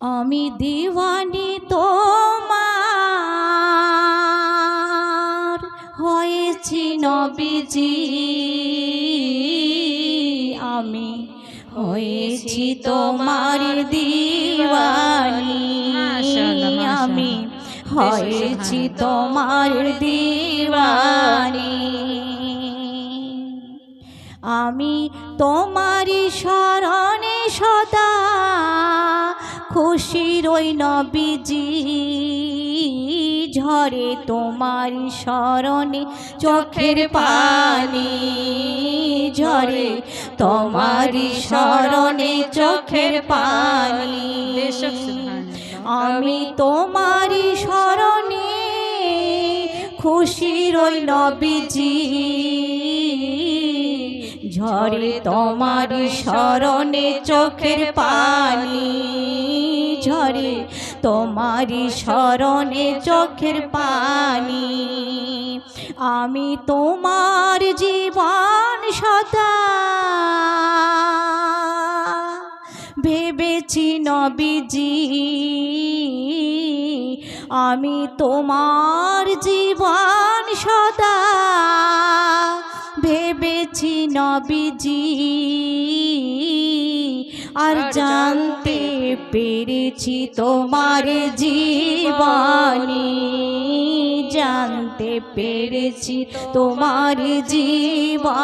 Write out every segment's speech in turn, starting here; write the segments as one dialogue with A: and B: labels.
A: আমি দিওয়ানি তোমার হয়েছি নবীজি আমি হয়েছি তোমার দিওয়ানি। আমি হয়েছি তোমার দিওয়ানি আমি তোমারই স্মরণে রই নবীজি, ঝরে তোমার স্মরণে চোখের পানি, ঝরে তোমার স্মরণে চোখের পানি। আমি তোমার স্মরণে খুশি রই নবীজি ঝরে তোমার স্মরণে চোখের পানি। ঝরে তোমার স্মরণে চোখের পানি। আমি তোমার জীবন সদা ভেবেছি নবীজি। আমি তোমার জীবন সদা ভেবেছি নবীজি। আর জানতে পেরেছি তোমার জীবনী। জানতে পেরেছি তোমার জীবনী।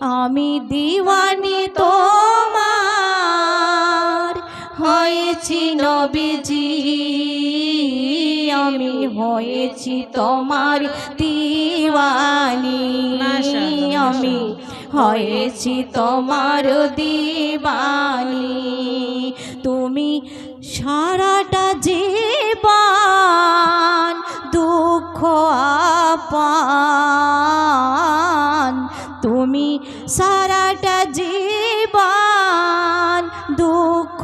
A: আমি দিওয়ানি তোমার হয়েছি নবীজি। আমি হয়েছি তোমার দিওয়ানি। আমি হয়েছি তোমার দিবানি তুমি সারাটা জীবন দুঃখ আপান। তুমি সারাটা জীবন দুঃখ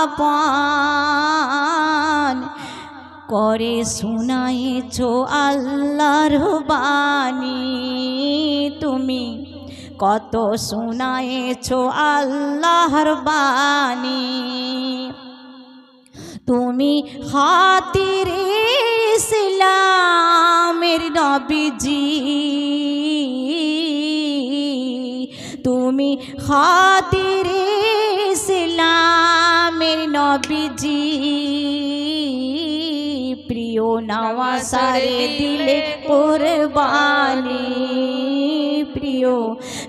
A: আপান। করে শুনাইছ আল্লাহর বাণী। তুমি কত শুনাইছ আল্লাহর বাণী। তুমি খাতির ইসলামের নবীজি। তুমি খাতির ইসলামের নবীজি। প্রিয় নওয়াসারে দিলে কোরবানি। প্রিয়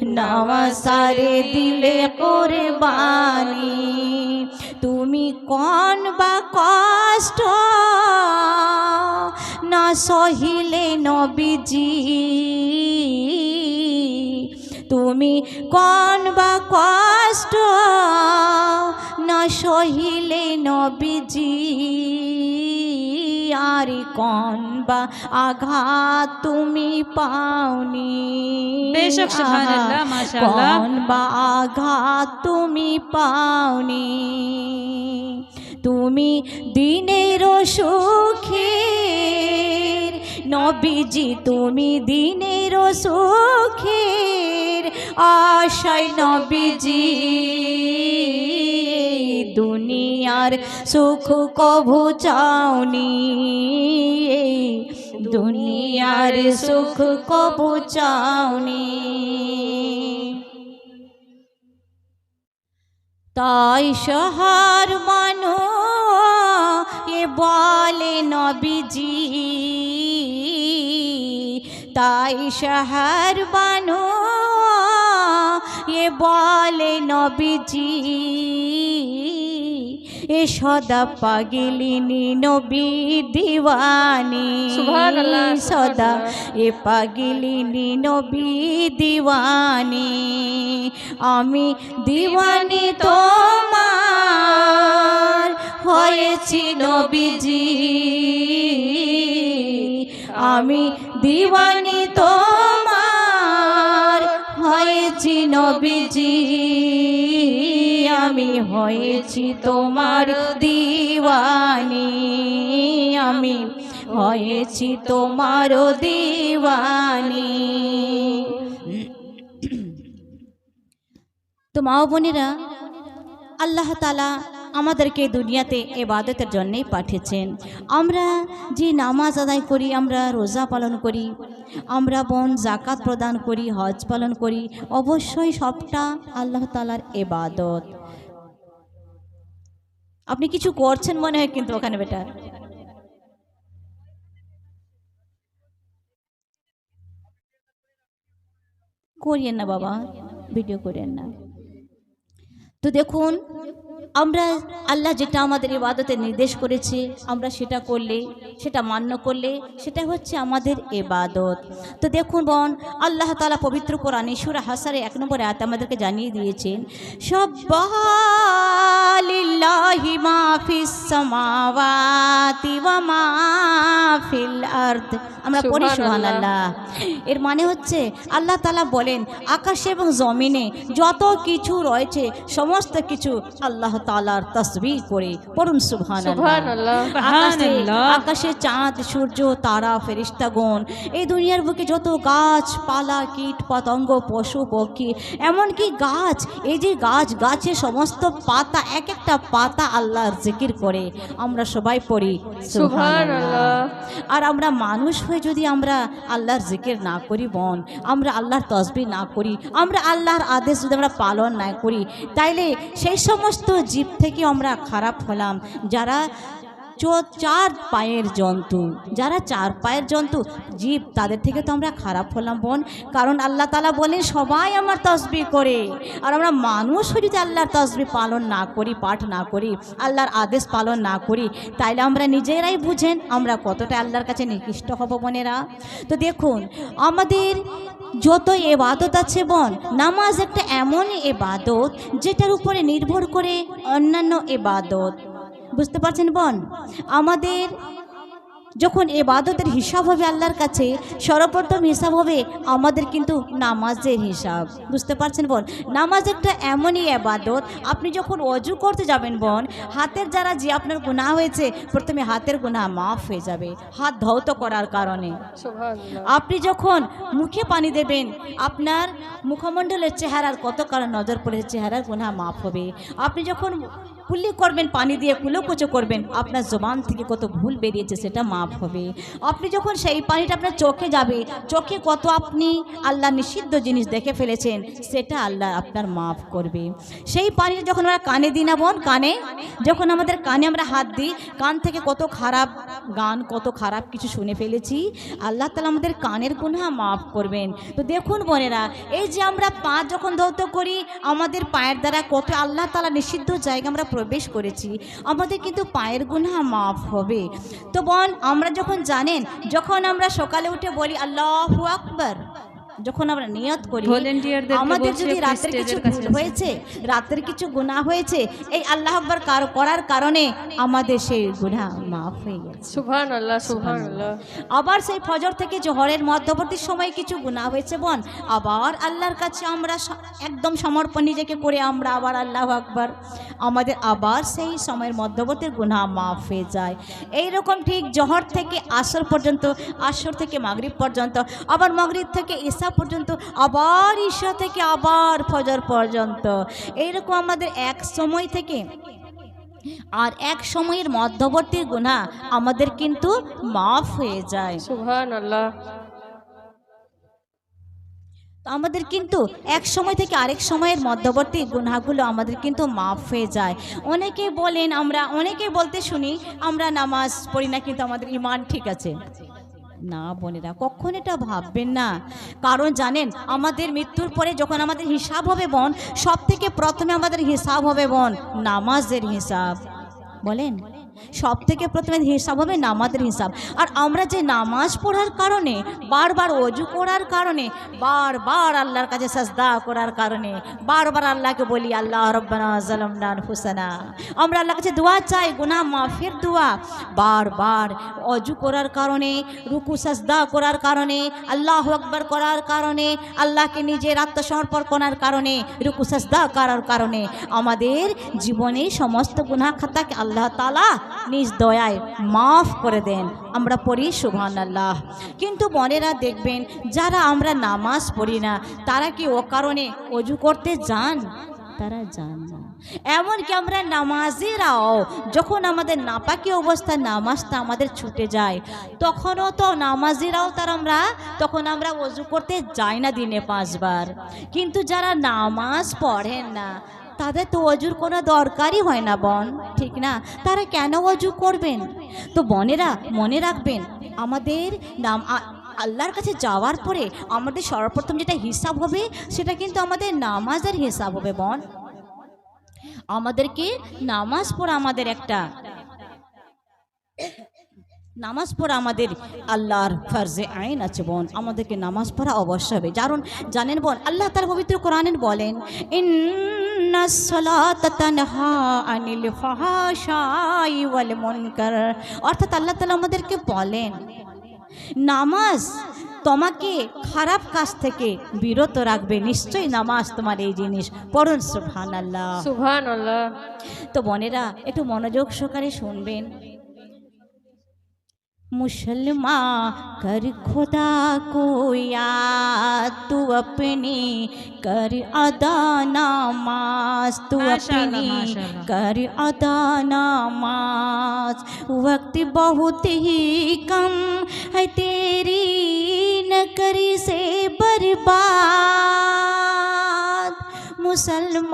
A: নওয়াসারে দিলে কোরবানি। তুমি কোন বা কষ্ট? না সহিলে নবীজি। তুমি কোন বা কষ্ট? না সহিলে নবীজি। আর কোন বা আঘাত তুমি পাওনি।
B: বেশক সুবহানাল্লাহ, মাশাআল্লাহ।
A: কোন বা আঘাত তুমি পাওনি। তুমি দিনের সুখের নবীজি তুমি দিনের সুখের আশাই নবীজি। দুনিয়ার সুখ কভু চাওনি। দুনিয়ার সুখ কভু চাওনি। তাই সহার মানো, এ বলে নবীজি। তাই শহর বানো এ বলে নবীজি। এ সদা পাগিলিনি নবী দিওয়ানি। সদা। এ পাগিলিনি নবী দিওয়ানি। আমি দিওয়ানি তোমার হয়েছি নবীজি। আমি দিওয়ানি তোমার হয়েছি নবীজি। আমি হয়েছি তোমার দিওয়ানি। আমি হয়েছি তোমার দিওয়ানি। তো মা বোনেরা, আল্লাহ তালা আমাদেরকে দুনিয়াতে এবাদতের জন্যেই পাঠিয়েছেন। আমরা যে নামাজ আদায় করি, আমরা রোজা পালন করি, আমরা বোন জাকাত প্রদান করি, হজ পালন করি, অবশ্যই সবটা আল্লাহ তালার এবাদত আপনি কিছু করছেন মনে হয় কিন্তু ওখানে বেটার করিয়েন না বাবা ভিডিও করেন না। তো দেখুন, আমরা আল্লাহ যেটা আমাদের ইবাদতে নির্দেশ করেছে, আমরা সেটা করলে সেটা মান্য করলে সেটা হচ্ছে আমাদের এবাদত তো দেখুন বোন আল্লাহ তালা পবিত্র কোরআন সুরা হাসারে এক নম্বর আয়াত আমাদেরকে জানিয়ে দিয়েছেন সব লিল্লাহি মা ফিস সামাওয়াতি ওয়া মা আরদ। আমরা পড়ি
B: সুবহানাল্লাহ।
A: এর মানে হচ্ছে আল্লাহ তালা বলেন আকাশে এবং জমিনে যত কিছু রয়েছে সমস্ত কিছু আল্লাহ তালার তসবি করে পড়ুন
B: সুবহানাল্লাহ।
A: আকাশে চাঁদ, সূর্য, তারা, ফেরিস্তাগণ। এই দুনিয়ার বুকে যত গাছ, পালা, কীট, পতঙ্গ, পশু, পক্ষী, এমনকি গাছ, এই যে গাছ, গাছের সমস্ত পাতা, এক একটা পাতা আল্লাহর জিকির করে। আমরা সবাই পড়ি আর আমরা মানুষ হয়ে যদি আমরা আল্লাহর জিকির না করি, বোন, আমরা আল্লাহর তসবি না করি, আমরা আল্লাহর আদেশ যদি আমরা পালন না করি, তাইলে সেই সমস্ত জীব থেকে আমরা খারাপ হলাম। যারা চার পায়ের জন্তু। যারা চার পায়ের জন্তু, জীব তাদের থেকে তো আমরা খারাপ হলাম, বোন। কারণ আল্লাহ তালা বলেন, সবাই আমার তসবি করে। আর আমরা মানুষ যদি আল্লাহর তসবি পালন না করি, পাঠ না করি, আল্লাহর আদেশ পালন না করি, তাইলে আমরা নিজেরাই বুঝেন আমরা কতটা আল্লাহর কাছে নিকৃষ্ট হব, বোনেরা। তো দেখুন, আমাদের যত এবাদত আছে, বোন, নামাজ একটা এমন এবাদত যেটার উপরে নির্ভর করে অন্যান্য এবাদত বুঝতে পারছেন বোন? আমাদের যখন এবাদতের হিসাব হবে আল্লাহর কাছে সর্বপ্রথম হিসাব হবে আমাদের কিন্তু নামাজের হিসাব। বুঝতে পারছেন বোন? নামাজ একটা এমনই এবাদত আপনি যখন অজু করতে যাবেন বোন হাতের যারা যে আপনার গুনাহ হয়েছে প্রথমে হাতের গুনাহ মাফ হয়ে যাবে হাত ধৌত করার কারণে। আপনি যখন মুখে পানি দেবেন আপনার মুখমণ্ডলের চেহারার কত কারণ নজর পড়েছে চেহারার গুনাহ মাফ হবে। আপনি যখন কুল্লি করবেন, পানি দিয়ে কুলোকুচো করবেন। আপনার জবান থেকে কত ভুল বেরিয়েছে সেটা মাফ হবে। আপনি যখন সেই পানিটা আপনার চোখে যাবে, চোখে কত আপনি আল্লাহ নিষিদ্ধ জিনিস দেখে ফেলেছেন, সেটা আল্লাহ আপনার মাফ করবে। সেই পানিটা যখন আমরা কানে দিই না বোন, কানে, যখন আমাদের কানে আমরা হাত দিই, কান থেকে কত খারাপ গান, কত খারাপ কিছু শুনে ফেলেছি, আল্লাহ তালা আমাদের কানের গুণা মাফ করবেন। তো দেখুন বোনেরা, এই যে আমরা পা যখন ধৌত করি, আমাদের পায়ের দ্বারা কত আল্লাহ তালা নিষিদ্ধ জায়গা আমরা প্রবেশ করেছি। আমাদের কিন্তু পায়ের গুনহা মাফ হবে। তো বোন, আমরা যখন জানেন, যখন আমরা সকালে উঠে বলি, আল্লাহ আকবর। যখন আমরা নিয়ত করি আমাদের যদি রাতের কিছু। হয়েছে রাতের কিছু গুনাহ হয়েছে এই আল্লাহ আকবর কার- করার কারণে আমাদের সেই গুনাহ মাফ হয়ে গেছে। আবার সেই ফজর থেকে জোহরের মধ্যবর্তী সময়ে কিছু গুনাহ হয়েছে বোন আবার আল্লাহর কাছে আমরা একদম সমর্পণ নিজেকে করে আমরা আবার আল্লাহ আকবার আমাদের আবার সেই সময়ের মধ্যবর্তী গুনাহ মাফ হয়ে যায় এই রকম ঠিক জহর থেকে আসর পর্যন্ত আসর থেকে মাগরিব পর্যন্ত আবার মাগরিব থেকে ঈশা পর্যন্ত আবার ঈশা থেকে আবার ফজর পর্যন্ত। এইরকম আমাদের এক সময় থেকে। আর এক সময়ের মধ্যবর্তী গুণা আমাদের কিন্তু মাফ হয়ে যায়।
B: সুবহানাল্লাহ।
A: আমাদের কিন্তু এক সময় থেকে আরেক সময়ের মধ্যবর্তী গুনাহগুলো আমাদের কিন্তু মাফ হয়ে যায়। অনেকেই বলেন আমরা অনেকেই বলতে শুনি আমরা নামাজ পড়ি না কিন্তু আমাদের ইমান ঠিক আছে। না বোনেরা, কখন এটা ভাববেন না। কারণ জানেন, আমাদের মৃত্যুর পরে যখন আমাদের হিসাব হবে বোন সব থেকে প্রথমে আমাদের হিসাব হবে বোন, নামাজের হিসাব। বলেন? সব থেকে প্রথমে হিসাব হবে নামাজের হিসাব। আর আমরা যে নামাজ পড়ার কারণে, বারবার অজু করার কারণে, বারবার আল্লাহর কাছে সাজদা করার কারণে, বারবার আল্লাহকে বলি, আল্লাহ রব্বানা জালামনা হুসানা আমরা আল্লাহর কাছে দোয়া চাই, গুনাহ মাফের দোয়া। বারবার অজু করার কারণে, রুকু সাজদা করার কারণে, আল্লাহ আকবর করার কারণে, আল্লাহকে নিজের আত্মসমর্পণ করার কারণে, রুকু সাজদা করার কারণে। আমাদের জীবনে সমস্ত গুনাহ খাতাকে আল্লাহ তালা নিজ দয়ায় মাফ করে দেন। আমরা পড়ি সুবহান আল্লাহ কিন্তু মনেরা দেখবেন, যারা আমরা নামাজ পড়ি না, তারা কি ও কারণে অজু করতে যান? তারা যান না। এমনকি আমরা নামাজিরাও, যখন আমাদের নাপাকি অবস্থায় নামাজটা আমাদের ছুটে যায়, তখনও তো নামাজিরাও তার আমরা, তখন আমরা অজু করতে যাই না দিনে পাঁচবার। কিন্তু যারা নামাজ পড়েন না তাদের তো অজুর কোনো দরকারই হয় না, বন। ঠিক না? তারা কেন অজু করবেন? তো বনেরা, মনে রাখবেন, আমাদের নাম আল্লাহর কাছে যাওয়ার পরে আমাদের সর্বপ্রথম যেটা হিসাব হবে, সেটা কিন্তু আমাদের নামাজের হিসাব হবে, বন। আমাদেরকে নামাজ পড়া আমাদের একটা নামাজ পড়া আমাদের আল্লাহর ফার্জে আইন আছে বোন। আমাদেরকে নামাজ পড়া অবশ্য হবে। কারণ জানেন বোন আল্লাহ তার পবিত্র কোরআনের বলেন অর্থাৎ আল্লাহ তালা আমাদেরকে বলেন নামাজ তোমাকে খারাপ কাজ থেকে বিরত রাখবে। নিশ্চয়ই নামাজ তোমার এই জিনিস। পড়ুন সুবহানাল্লাহ।
B: সুবহান আল্লাহ
A: তো বোনেরা একটু মনোযোগ সহকারে শুনবেন। मुसलमान कर खुदा को याद तू अपनी कर अदा नमाज़ तू अपनी कर अदा नमाज़। वक्त बहुत ही कम है तेरी न करी से बर्बाद। मुसलमान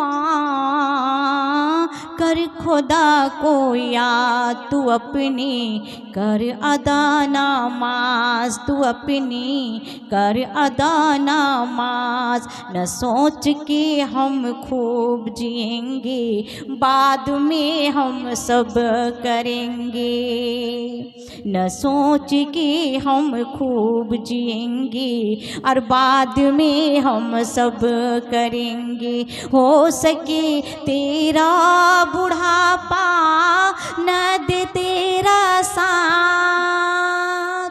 A: कर खुदा को याद, तू अपनी कर अदा नमाज़, तू अपनी कर अदा नमाज़। न सोच के हम खूब जिएँगे, बाद में हम सब करेंगे। न सोच के हम खूब जिएँगे, और बाद में हम सब करेंगे। हो सके तेरा बुढ़ापा न दे तेरा साथ।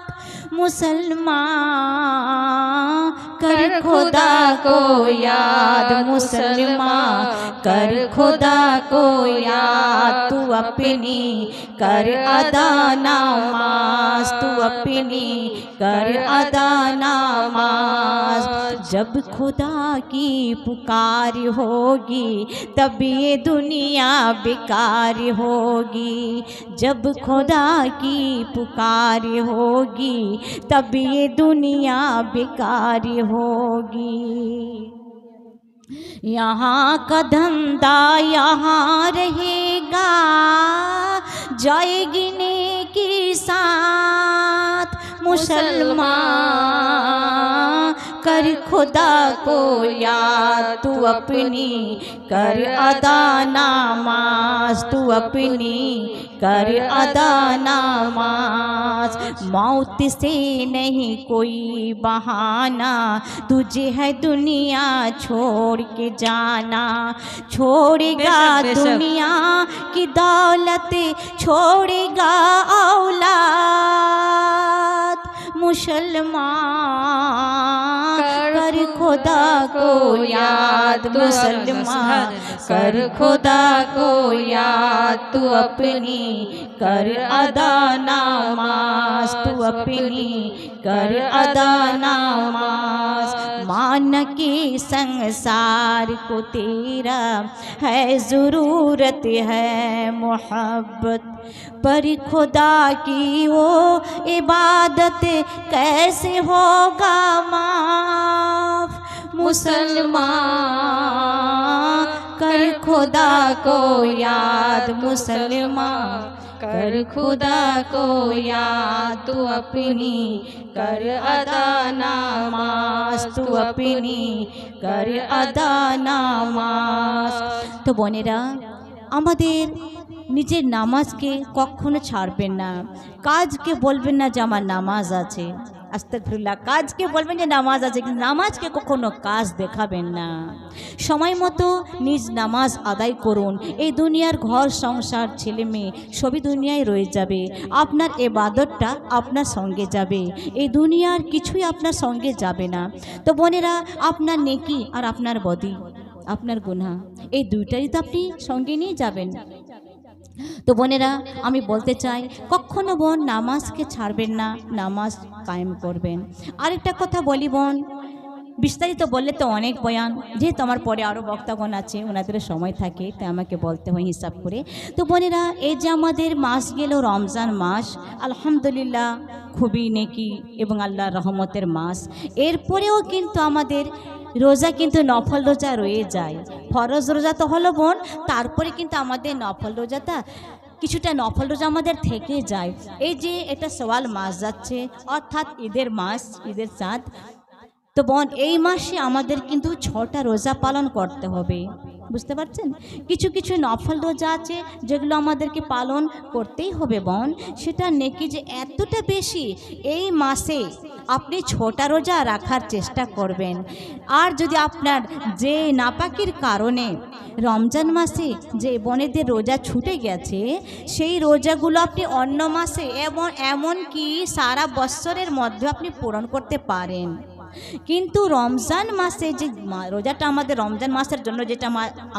A: मुसलमान कर खुदा को याद मुसलमान कर खुदा को याद। तू अपनी कर अदा नमाज़। तू अपनी कर अदा नमाज़। जब खुदा की पुकार होगी, तब ये दुनिया बेकार होगी। जब खुदा की पुकार होगी, तब ये दुनिया बेकार होगी। यहाँ का धंधा यहाँ रहेगा, जाएगी नेकी साथ। मुसलमान कर खुदा को याद तू अपनी कर अदा नमाज़ तू अपनी कर अदा नमाज़। मौत से नहीं कोई बहाना तुझे है दुनिया छोड़ के जाना। छोड़ेगा। दुनिया की दौलत छोड़ेगा औलाद। मुसलमान। कर खुदा को याद मुसलमान। कर खुदा को याद तू अपनी कर अदा नामाज तू अपनी कर अदा मान के संसार को तेरा है ज़रूरत है मोहब्बत। पर खुदा की वो इबादत कैसे होगा माफ़? मुसलमान, कर खुदा को याद मुसलमान। कर खुदा को याद तू अपनी कर अदा नमाज तू अपनी कर अदा নমাজ তো বোনেরা আমাদের নিজের নামাজকে কখনো ছাড়বেন না কাজকে বলবেন না যে আমার নামাজ আছে আস্তাকফিরুল্লাহ কাজকে বলবেন যে নামাজ আছে, কিন্তু নামাজকে কখনো কাজ দেখাবেন না। সময় মতো নিজ নামাজ আদায় করুন। এই দুনিয়ার ঘর, সংসার, ছেলে মেয়ে, সবই দুনিয়ায় রয়ে যাবে। আপনার এ বাদরটা আপনার সঙ্গে যাবে। এই দুনিয়ার কিছুই আপনার সঙ্গে যাবে না। তো বোনেরা, আপনার নেকি আর আপনার বদি, আপনার গুনাহ, এই দুইটাই তো আপনি সঙ্গে নিয়ে যাবেন। তো বোনেরা, আমি বলতে চাই, কখনো বোন নামাজকে ছাড়বেন না, নামাজ কায়েম করবেন। আরেকটা কথা বলি বোন, বিস্তারিত বললে তো অনেক বয়ান, যেহেতু আমার পরে আরও বক্তাগণ আছে, ওনাদের সময় থাকে, তাই আমাকে বলতে হয় হিসাব করে। তো বোনেরা, এই যে আমাদের মাস গেল, রমজান মাস, আলহামদুলিল্লাহ, খুবই নেকি এবং আল্লাহর রহমতের মাস। এরপরেও কিন্তু আমাদের রোজা কিন্তু নফল রোজা রয়ে যায়। ফরজ রোজা তো হলো বোন, তারপরে কিন্তু আমাদের নফল রোজাটা কিছুটা নফল রোজা আমাদের থেকে যায়। এই যে এটা সওয়াল মাস যাচ্ছে, অর্থাৎ ঈদের মাস, ঈদের চাঁদ তো বোন, এই মাসে আমাদের কিন্তু ছটা রোজা পালন করতে হবে। বুঝতে পারছেন? কিছু কিছু নফল রোজা আছে যেগুলো আমাদেরকে পালন করতেই হবে বোন। সেটা নেকি যে এতটা বেশি এই মাসে আপনি ছোটা রোজা রাখার চেষ্টা করবেন। আর যদি আপনার যে নাপাকির কারণে রমজান মাসে যে বোনেদের রোজা ছুটে গেছে, সেই রোজাগুলো আপনি অন্য মাসে এমন এমন কি সারা বৎসরের মধ্যে আপনি পূরণ করতে পারেন। কিন্তু রমজান মাসে যে রোজাটা আমাদের রমজান মাসের জন্য যেটা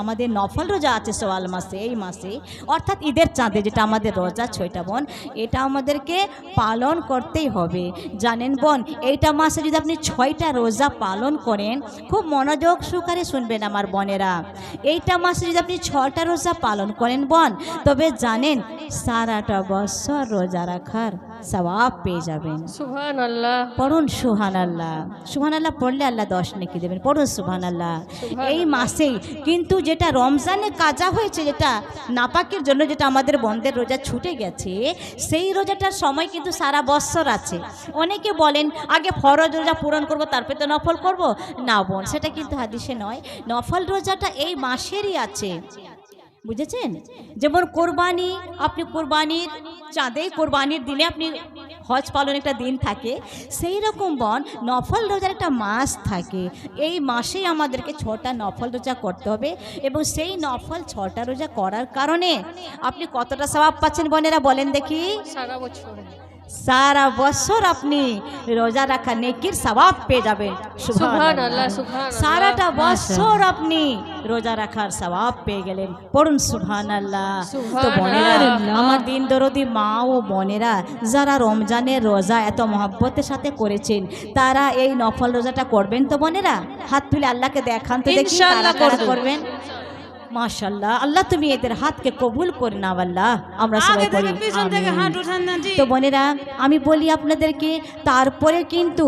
A: আমাদের নফল রোজা আছে সোয়াল মাসে, এই মাসে, অর্থাৎ ঈদের চাঁদে যেটা আমাদের রোজা, ছয়টা বোন, এটা আমাদেরকে পালন করতেই হবে। জানেন বোন, এইটা মাসে যদি আপনি ছয়টা রোজা পালন করেন, খুব মনোযোগ সহকারে শুনবেন আমার বোনেরা। এইটা মাসে যদি আপনি ছটা রোজা পালন করেন বোন, তবে জানেন সারাটা বছর রোজা রাখার সবাব পেয়ে যাবেন।
B: সুবহান আল্লাহ
A: পড়ুন সুহান আল্লাহ সুহান আল্লাহ পড়লে আল্লাহ দশ নেকি দেবেন। পড়ুন সুহান আল্লাহ এই মাসেই কিন্তু যেটা রমজানে কাজা হয়েছে যেটা নাপাকের জন্য যেটা আমাদের বন্ধের রোজা ছুটে গেছে সেই রোজাটার সময় কিন্তু সারা বৎসর আছে। অনেকে বলেন আগে ফরজ রোজা পূরণ করব তারপরে তো নফল করব? না বোন সেটা কিন্তু হাদিসে নয়। নফল রোজাটা এই মাসেরই আছে। বুঝেছেন? যেমন কোরবানি, আপনি কোরবানির চাঁদে, কোরবানির দিনে আপনি হজ পালন একটা দিন থাকে সেই রকম বন নফল রোজার একটা মাস থাকে। এই মাসেই আমাদেরকে ছটা নফল রোজা করতে হবে এবং সেই নফল ছটা রোজা করার কারণে আপনি কতটা স্বভাব পাচ্ছেন বোনেরা বলেন দেখি।
B: সারা বছর।
A: সারা বছর আপনি রোজা রাখা নেকির স্বভাব পেয়ে যাবেন। সারাটা বছর আপনি রোজা রাখার স্বভাব পেয়ে গেলেন। পড়ুন সুহান আল্লাহ তো বোনেরা আমার দিন দরদি মা ও বোনেরা যারা রমজানের রোজা এত মহব্বতের সাথে করেছেন তারা এই নফল রোজাটা করবেন তো বোনেরা? হাত তুলে আল্লাহকে দেখান তো দেখি। করবেন। মাশাল্লাহ আল্লাহ তুমি এদের হাতকে কবুল করে নাও আল্লাহ। আমরা সবাই তো বোনেরা আমি বলি আপনাদেরকে তারপরে কিন্তু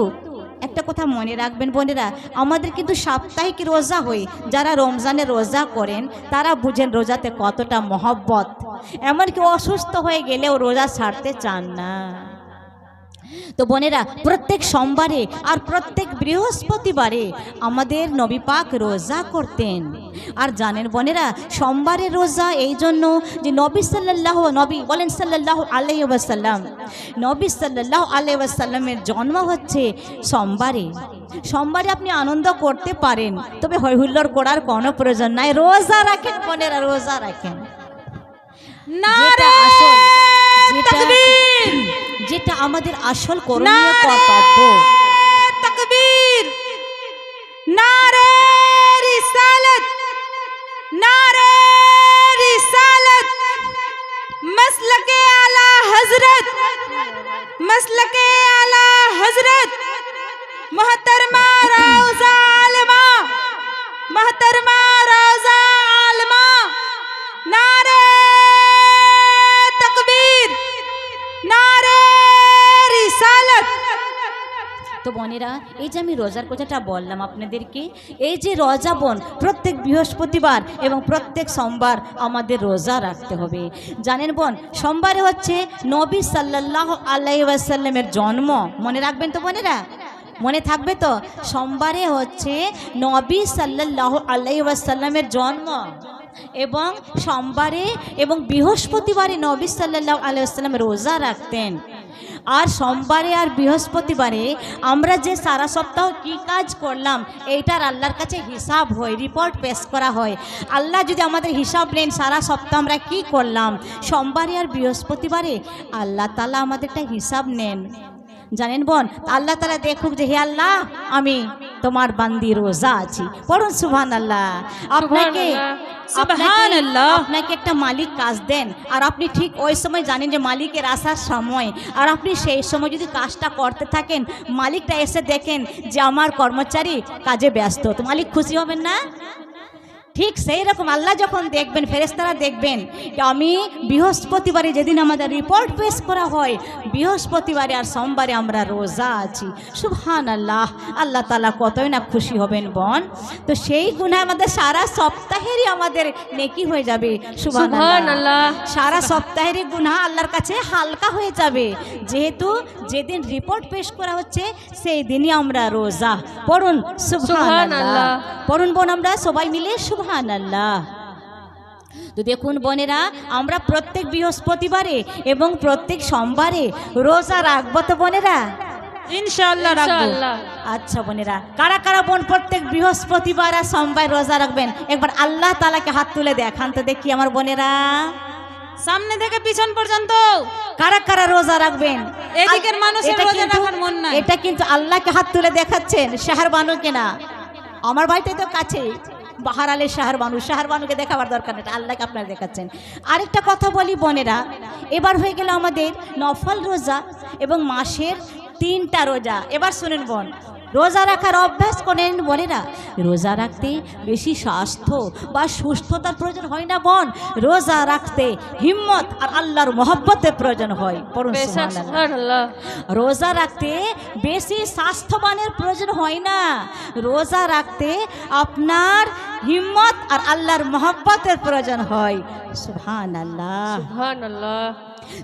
A: একটা কথা মনে রাখবেন বোনেরা আমাদের কিন্তু সাপ্তাহিক রোজা হয়। যারা রমজানে রোজা করেন তারা বুঝেন রোজাতে কতটা মহব্বত। এমনকি অসুস্থ হয়ে গেলেও রোজা ছাড়তে চান না। তো বোনেরা প্রত্যেক সোমবারে আর প্রত্যেক বৃহস্পতিবারে আমাদের নবী পাক রোজা করতেন। আর জানেন বোনেরা সোমবারে রোজা এই জন্য যে নবী সাল্লাহ নবী বলেন সাল্লাহ ওয়াসাল্লাম নবী সাল্লাহ আলাই ওয়াসাল্লামের জন্ম হচ্ছে সোমবারে। সোমবারে আপনি আনন্দ করতে পারেন তবে হৈহুল্লোর করার কোনো প্রয়োজন নাই। রোজা রাখেন বোনেরা রোজা রাখেন। যেটা আসল তাকবীর। যেটা আমাদের আসল করণীয় কর্তব্য। তাকবীর। নারে এই যে আমি রোজার কথাটা বললাম আপনাদেরকে, এই যে রোজা বোন, প্রত্যেক বৃহস্পতিবার এবং প্রত্যেক সোমবার আমাদের রোজা রাখতে হবে। জানেন বোন, সোমবারে হচ্ছে নবী সাল্লাহ আল্লাহ ওয়াসাল্লামের জন্ম। মনে রাখবেন তো বোনেরা? মনে থাকবে তো? সোমবারে হচ্ছে নবী সাল্লাহ আল্লাহ ওয়াসাল্লামের জন্ম। এবং সোমবারে এবং বৃহস্পতিবারে নবী সাল্লাহ আলাইসাল্লাম রোজা রাখতেন। আর সোমবারে আর বৃহস্পতিবারে আমরা যে সারা সপ্তাহ কি কাজ করলাম, এইটার আল্লাহর কাছে হিসাব হয় রিপোর্ট পেশ করা হয়। আল্লাহ যদি আমাদের হিসাব নেন সারা সপ্তাহ আমরা কি করলাম, সোমবারে আর বৃহস্পতিবারে, আল্লাহ তালা আমাদেরটা হিসাব নেন। জানেন বোন? আল্লাহ তালা দেখুক যে হে আল্লাহ আমি তোমার বান্দি রোজা আছি। পড়ুন সুবহান আল্লাহ। আপনাকে- আপনাকে একটা মালিক কাজ দেন। আর আপনি ঠিক ওই সময় জানেন যে মালিকের আসার সময়। আর আপনি সেই সময় যদি কাজটা করতে থাকেন মালিকটা এসে দেখেন যে আমার কর্মচারী কাজে ব্যস্ত। তো মালিক খুশি হবেন না? ঠিক সেই রকম আল্লাহ যখন দেখবেন ফেরেস্তারা দেখবেন আমি বৃহস্পতিবারে যেদিন আমাদের রিপোর্ট পেশ করা হয় বৃহস্পতিবারে আর সোমবারে আমরা রোজা আছি। সুবহান আল্লাহ আল্লাহ তালা কতই না খুশি হবেন বন তো সেই গুণে আমাদের সারা সপ্তাহেরই আমাদের নেকি হয়ে যাবে। সুবহান
B: সুবহান আল্লাহ
A: সারা সপ্তাহেরই গুনাহ আল্লাহর কাছে হালকা হয়ে যাবে। যেহেতু যেদিন রিপোর্ট পেশ করা হচ্ছে সেই দিনই আমরা রোজা পড়ুন। সুবহান
B: সুবহান
A: আল্লাহ। পড়ুন বোন আমরা সবাই মিলে সুবহান আল্লাহ তো দেখুন বোনেরা আমরা প্রত্যেক বৃহস্পতিবারে এবং প্রত্যেক সোমবারে রোজা রাখব তো বোনেরা?
C: রাখব।
B: ইনশাআল্লাহ।
A: আচ্ছা বোনেরা কারা কারা বোন প্রত্যেক বৃহস্পতিবার আর সোমবার রোজা রাখবেন? একবার আল্লাহ তালাকে হাত তুলে দেখান তো দেখি আমার বোনেরা।
C: সামনে থেকে পিছন পর্যন্ত।
A: কারা কারা রোজা রাখবেন?
C: এদিকের
A: এটা
C: রোজা রাখার মন নাই।
A: এটা কিন্তু আল্লাহকে হাত তুলে দেখাচ্ছেন শাহর বানুকে না। আমার বাড়িতে তো কাছেই। বাহার আলে শাহর বানু, শাহর বানুকে দেখাবার দরকার নেই, আল্লাহকে আপনারা দেখাচ্ছেন। আরেকটা কথা বলি বোনেরা, এবার হয়ে গেল আমাদের নফল রোজা এবং মাসের তিনটা রোজা। এবার শুনেন বোন। রোজা রাখার অভ্যাস করেন বোনেরা। রোজা রাখতে বেশি স্বাস্থ্য বা সুস্থতার প্রয়োজন হয় না বোন। রোজা রাখতে হিম্মত আর আল্লাহর মহব্বতের প্রয়োজন হয়। রোজা রাখতে বেশি স্বাস্থ্যবানের প্রয়োজন হয় না। রোজা রাখতে আপনার হিম্মত আর আল্লাহর মহব্বতের প্রয়োজন হয়। সুহান আল্লাহ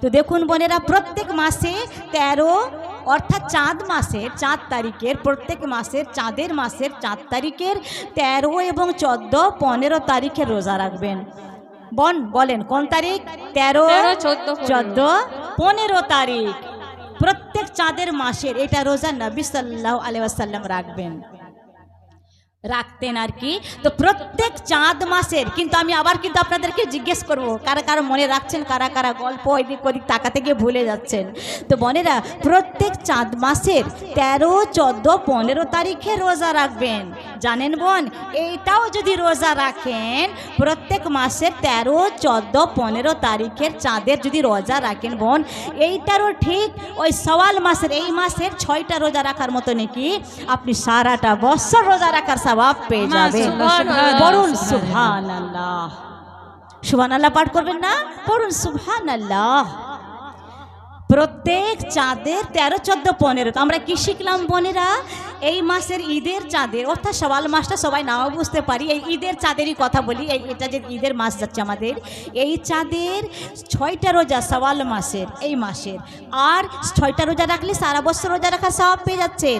A: তো দেখুন বোনেরা প্রত্যেক মাসে তেরো অর্থাৎ চাঁদ মাসের চাঁদ তারিখের প্রত্যেক মাসের চাঁদের মাসের চাঁদ তারিখের তেরো এবং চোদ্দ পনেরো তারিখে রোজা রাখবেন। বন বলেন কোন তারিখ? তেরো
B: তেরো, চোদ্দ, পনেরো।
A: চোদ্দ পনেরো তারিখ। প্রত্যেক চাঁদের মাসের এটা রোজা নবী সাল্লাহ আলিয়াসাল্লাম রাখবেন। রাখতেন আর কি। তো প্রত্যেক চাঁদ মাসের, কিন্তু আমি আবার কিন্তু আপনাদেরকে জিজ্ঞেস করব, কারা কারা মনে রাখছেন, কারা কারা গল্প এদিক ওদিক তাকাতে গিয়ে ভুলে যাচ্ছেন? তো বোনেরা, প্রত্যেক চাঁদ মাসের তেরো, চোদ্দ, পনেরো তারিখে রোজা রাখবেন। জানেন বোন এইটাও যদি রোজা রাখেন প্রত্যেক মাসের তেরো চোদ্দ পনেরো তারিখের চাঁদের যদি রোজা রাখেন বোন এইটারও ঠিক ওই সওয়াল মাসের এই মাসের ছয়টা রোজা রাখার মতো নাকি আপনি সারাটা বছর রোজা রাখার স্বভাব পেয়ে যাবেন।
B: সুবহানাল্লাহ।
A: সুবহান আল্লাহ সুবহান আল্লাহ পাঠ করবেন না? পড়ুন সুবহান আল্লাহ প্রত্যেক চাঁদের তেরো, চোদ্দ, পনেরো। তো আমরা কি শিখলাম বোনেরা? এই মাসের ঈদের চাঁদের, অর্থাৎ সওয়াল মাসটা সবাই নাও বুঝতে পারি, এই ঈদের চাঁদেরই কথা বলি, এই এটা যে ঈদের মাস যাচ্ছে আমাদের, এই চাঁদের ছয়টা রোজা সওয়াল মাসের, এই মাসের। আর ছয়টা রোজা রাখলে সারা বছর রোজা রাখা সব পেয়ে যাচ্ছেন।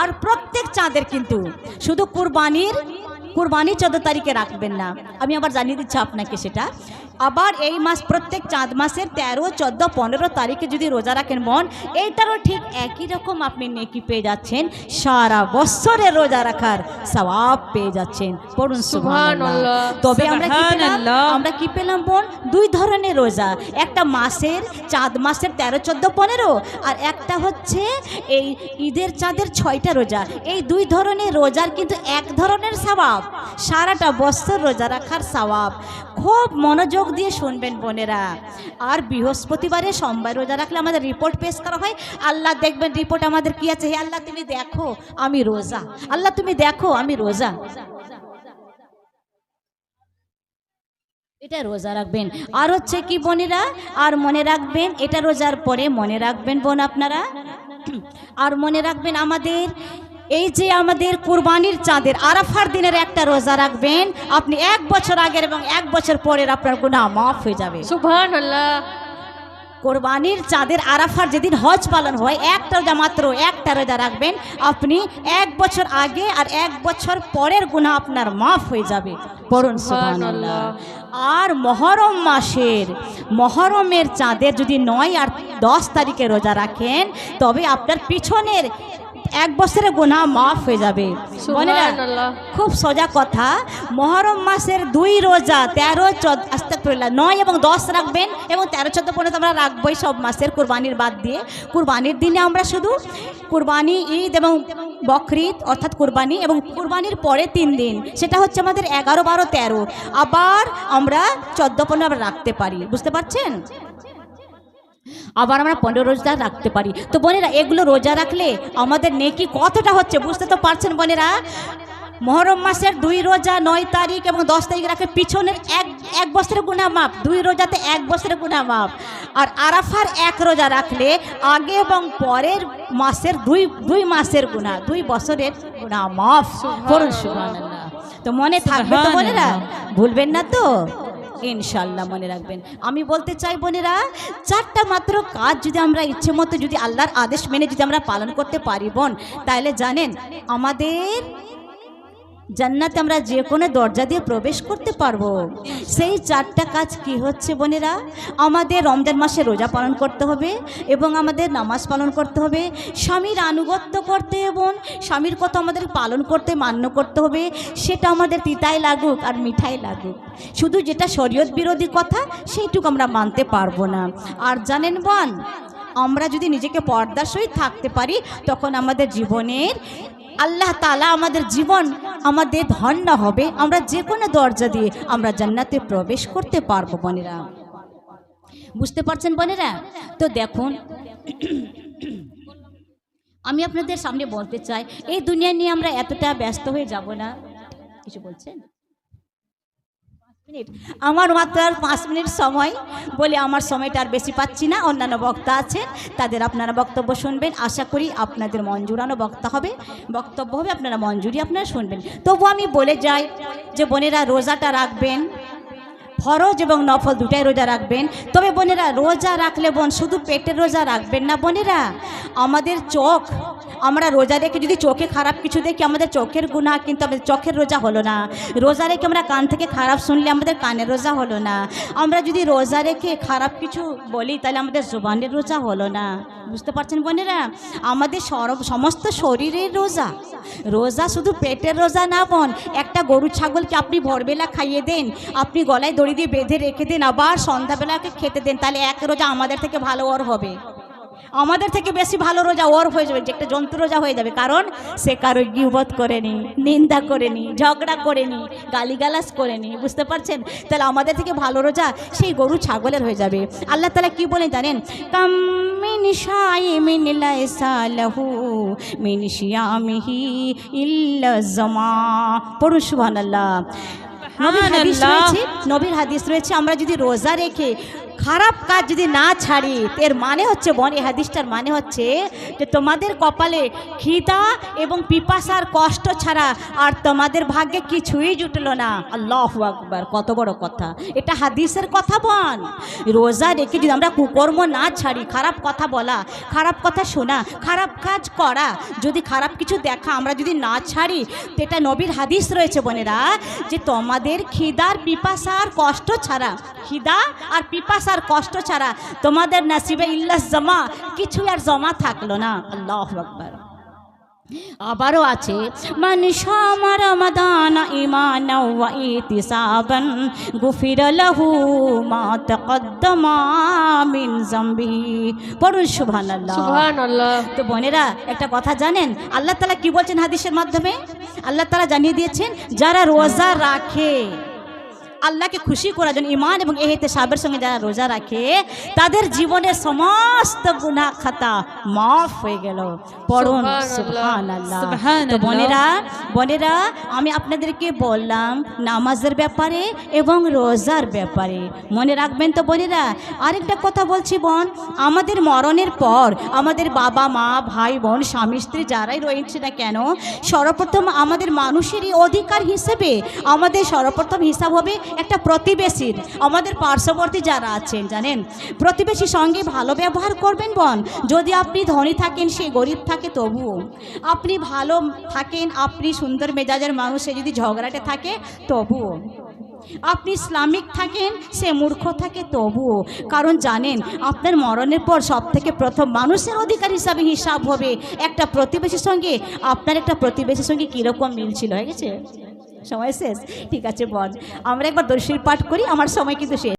A: আর প্রত্যেক চাঁদের কিন্তু শুধু কুরবানির কুরবানি চোদ্দ তারিখে রাখবেন না। আমি আবার জানিয়ে দিচ্ছি আপনাকে সেটা। আবার এই মাস প্রত্যেক চাঁদ মাসের তেরো চোদ্দ পনেরো তারিখে যদি রোজা রাখেন বোন এইটারও ঠিক একই রকম আপনি নেকি পেয়ে যাচ্ছেন। সারা বছরে রোজা রাখার সওয়াব পেয়ে যাচ্ছেন। পড়ুন। তবে আমরা কি পেলাম। আমরা কি পেলাম বোন? দুই ধরনের রোজা। একটা মাসের চাঁদ মাসের তেরো চোদ্দ পনেরো আর একটা হচ্ছে এই ঈদের চাঁদের ছয়টা রোজা। এই দুই ধরনের রোজার কিন্তু এক ধরনের সওয়াব। সারাটা বছর রোজা রাখার সওয়াব। খুব মনোযোগ দিয়ে শুনবেন বোনেরা। আর বৃহস্পতিবারে সোমবার রোজা রাখলে আমাদের রিপোর্ট পেশ করা হয়। আল্লাহ দেখবেন রিপোর্ট আমাদের কি আছে? হে আল্লাহ, তুমি দেখো, আমি রোজা। আল্লাহ, তুমি দেখো, আমি রোজা। এটা রোজা রাখবেন। আর হচ্ছে কি বোনেরা? আর মনে রাখবেন, এটা রোজার পরে মনে রাখবেন বোন আপনারা। আর মনে রাখবেন আমাদের এই যে আমাদের কুরবানির চাঁদের আরাফার দিনের একটা রোজা রাখবেন আপনি এক বছর আগের এবং এক বছর পরের আপনার গুনাহ মাফ হয়ে যাবে। কোরবানির চাঁদের আরাফার যেদিন হজ পালন হয় একটা রোজা মাত্র একটা রোজা রাখবেন। আপনি এক বছর আগে আর এক বছর পরের গুণা আপনার মাফ হয়ে যাবে। সুবহানাল্লাহ। আর মহরম মাসের মহরমের চাঁদের যদি নয় আর দশ তারিখে রোজা রাখেন তবে আপনার পিছনের এক বছরের গুনাহ মাফ হয়ে যাবে। খুব সোজা কথা মহরম মাসের দুই রোজা তেরো চোদ্দ আস্তাকুল্লাহ নয় এবং দশ রাখবেন এবং তেরো চোদ্দ পর্যন্ত আমরা রাখবোই সব মাসের কুরবানির বাদ দিয়ে। কুরবানির দিনে আমরা শুধু কুরবানি ঈদ এবং বকরিদ অর্থাৎ কুরবানি এবং কুরবানির পরে তিন দিন সেটা হচ্ছে আমাদের এগারো বারো তেরো। আবার আমরা চোদ্দ পনেরো আমরা রাখতে পারি। বুঝতে পারছেন? আবার আমরা পনেরো রোজা রাখতে পারি। তো বোনেরা এগুলো রোজা রাখলে আমাদের নেকি কতটা হচ্ছে বুঝতে তো পারছেন বোনেরা? মহরম মাসের দুই রোজা নয় তারিখ এবং দশ তারিখ রাখে পিছনের এক এক বছরের গুণা মাপ দুই রোজাতে এক বছরের গুণা মাপ আর আরাফার এক রোজা রাখলে আগে এবং পরের মাসের দুই দুই মাসের গুণা দুই বছরের গুণা মাফ। করুন সুবহানাল্লাহ। তো মনে থাকবে তো বোনেরা? ভুলবেন না তো? ইনশাল্লাহ মনে রাখবেন। আমি বলতে চাই বোনেরা, চারটা মাত্র কাজ যদি আমরা ইচ্ছে মতো যদি আল্লাহর আদেশ মেনে যদি আমরা পালন করতে পারি বোন, তাহলে জানেন আমাদের জান্নাতে আমরা যে কোনো দরজা দিয়ে প্রবেশ করতে পারব। সেই চারটা কাজ কি হচ্ছে বোনেরা? আমাদের রমজান মাসে রোজা পালন করতে হবে এবং আমাদের নামাজ পালন করতে হবে। স্বামীর আনুগত্য করতে এবং স্বামীর কথা আমাদের পালন করতে মান্য করতে হবে। সেটা আমাদের তিতাই লাগুক আর মিঠাই লাগুক। শুধু যেটা শরীয়ত বিরোধী কথা, সেইটুকু আমরা মানতে পারব না। আর জানেন বোন আমরা যদি নিজেকে পর্দার সহিত থাকতে পারি, তখন আমাদের জীবনের আল্লাহ তালা আমাদের জীবন, আমাদের ধন্য হবে। আমরা যে কোনো দরজা দিয়ে আমরা জান্নাতে প্রবেশ করতে পারব, বোনেরা। বুঝতে পারছেন, বোনেরা? তো দেখুন, আমি আপনাদের সামনে বলতে চাই, এই দুনিয়া নিয়ে আমরা এতটা ব্যস্ত হয়ে যাব না। কিছু বলছেন? মিনিট। আমার মাত্র আর পাঁচ মিনিট সময় বলে আমার সময়টা আর বেশি পাচ্ছি না। অন্যান্য বক্তা আছেন, তাদের আপনারা বক্তব্য শুনবেন। আশা করি আপনাদের মন জুড়ানো বক্তা হবে। বক্তব্য হবে আপনারা মন আপনারা শুনবেন। তবু আমি বলে যাই যে বোনেরা রোজাটা রাখবেন। ফরজ এবং নফল দুটাই রোজা রাখবেন। তবে বোনেরা, রোজা রাখলে বোন, শুধু পেটের রোজা রাখবেন না বোনেরা। আমাদের চোখ, আমরা রোজা রেখে যদি চোখে খারাপ কিছু দেখি, আমাদের চোখের গুণা কিন্তু আমাদের চোখের রোজা হলো না। রোজা রেখে আমরা কান থেকে খারাপ শুনলে আমাদের কানের রোজা হলো না। আমরা যদি রোজা রেখে খারাপ কিছু বলি, তাহলে আমাদের জোবানের রোজা হলো না। বুঝতে পারছেন বোনেরা? আমাদের সরব সমস্ত শরীরের রোজা। রোজা শুধু পেটের রোজা না বোন, একটা গরু ছাগলকে আপনি ভোরবেলা খাইয়ে দেন, আপনি গলায় দড়ি দিয়ে বেঁধে রেখে দেন, আবার সন্ধ্যাবেলাকে খেতে দেন, তাহলে এক রোজা আমাদের থেকে ভালো ওর হবে। আমাদের থেকে বেশি ভালো রোজা ওর হয়ে যাবে যে একটা জন্তু রোজা হয়ে যাবে। কারণ সে কারও গিউবত করেনি নিন্দা করেনি ঝগড়া করেনি গালিগালাজ করেনি বুঝতে পারছেন? তাহলে আমাদের থেকে ভালো রোজা সেই গরু ছাগলের হয়ে যাবে। আল্লাহ তালা কি বলে জানেন? কামিন শাইমিন লাইসা লাহু মিন শিয়ামিহি ইল্লা জামা পড়ুন সুবহানাল্লাহ। নবীর হাদিস
C: সুবহানাল্লাহ।
A: রয়েছে নবীর হাদিস রয়েছে আমরা যদি রোজা রেখে খারাপ কাজ যদি না ছাড়ি, এর মানে হচ্ছে বন হাদিসটার মানে হচ্ছে যে তোমাদের কপালে খিদা এবং পিপাসার কষ্ট ছাড়া আর তোমাদের ভাগ্যে কিছুই জুটলো না। আল্লাহ আকবার, কত বড় কথা। এটা হাদিসের কথা বন। রোজা রেখে যদি আমরা কুকর্ম না ছাড়ি, খারাপ কথা বলা, খারাপ কথা শোনা, খারাপ কাজ করা, যদি খারাপ কিছু দেখা আমরা যদি না ছাড়ি, তো এটা নবীর হাদিস রয়েছে বোনেরা, যে তোমাদের খিদার, পিপাসার কষ্ট ছাড়া, খিদা আর পিপাসার কষ্ট ছাড়া তোমাদের নাসিবে ইল্লাস জমা কিছু আর জমা থাকল না। আল্লাহ আকবার। আবারও আছে তো বোনেরা একটা কথা জানেন আল্লাহ তালা কি বলছেন হাদিসের মাধ্যমে? আল্লাহ তালা জানিয়ে দিয়েছেন যারা রোজা রাখে আল্লাহকে খুশি করার জন্য ইমান এবং এহেতে সাবের সঙ্গে যারা রোজা রাখে, তাদের জীবনের সমস্ত গুণা খাতা মাফ হয়ে গেল। পড়ুন। তো বোনেরা বোনেরা আমি আপনাদেরকে বললাম নামাজের ব্যাপারে এবং রোজার ব্যাপারে। মনে রাখবেন তো বোনেরা আরেকটা কথা বলছি বোন আমাদের মরণের পর আমাদের বাবা মা ভাই বোন স্বামী স্ত্রী যারাই রয়েছে না কেন সর্বপ্রথম আমাদের মানুষেরই অধিকার হিসেবে আমাদের সর্বপ্রথম হিসাব হবে একটা প্রতিবেশীর আমাদের পার্শ্ববর্তী যারা আছেন জানেন? প্রতিবেশীর সঙ্গে ভালো ব্যবহার করবেন বোন। যদি আপনি ধনী থাকেন সে গরিব থাকে তবুও। আপনি ভালো থাকেন, আপনি সুন্দর মেজাজের মানুষে যদি ঝগড়াটে থাকে, তবুও। আপনি ইসলামিক থাকেন, সে মূর্খ থাকে, তবুও। কারণ জানেন, আপনার মরণের পর সব থেকে প্রথম মানুষের অধিকার হিসাবে হিসাব হবে। একটা প্রতিবেশীর সঙ্গে, আপনার একটা প্রতিবেশীর সঙ্গে কীরকম মিল ছিল? হয়ে গেছে? সময় শেষ? ঠিক আছে, বল। আমরা একবার দর্শীর পাঠ করি, আমার সময় কিন্তু শেষ।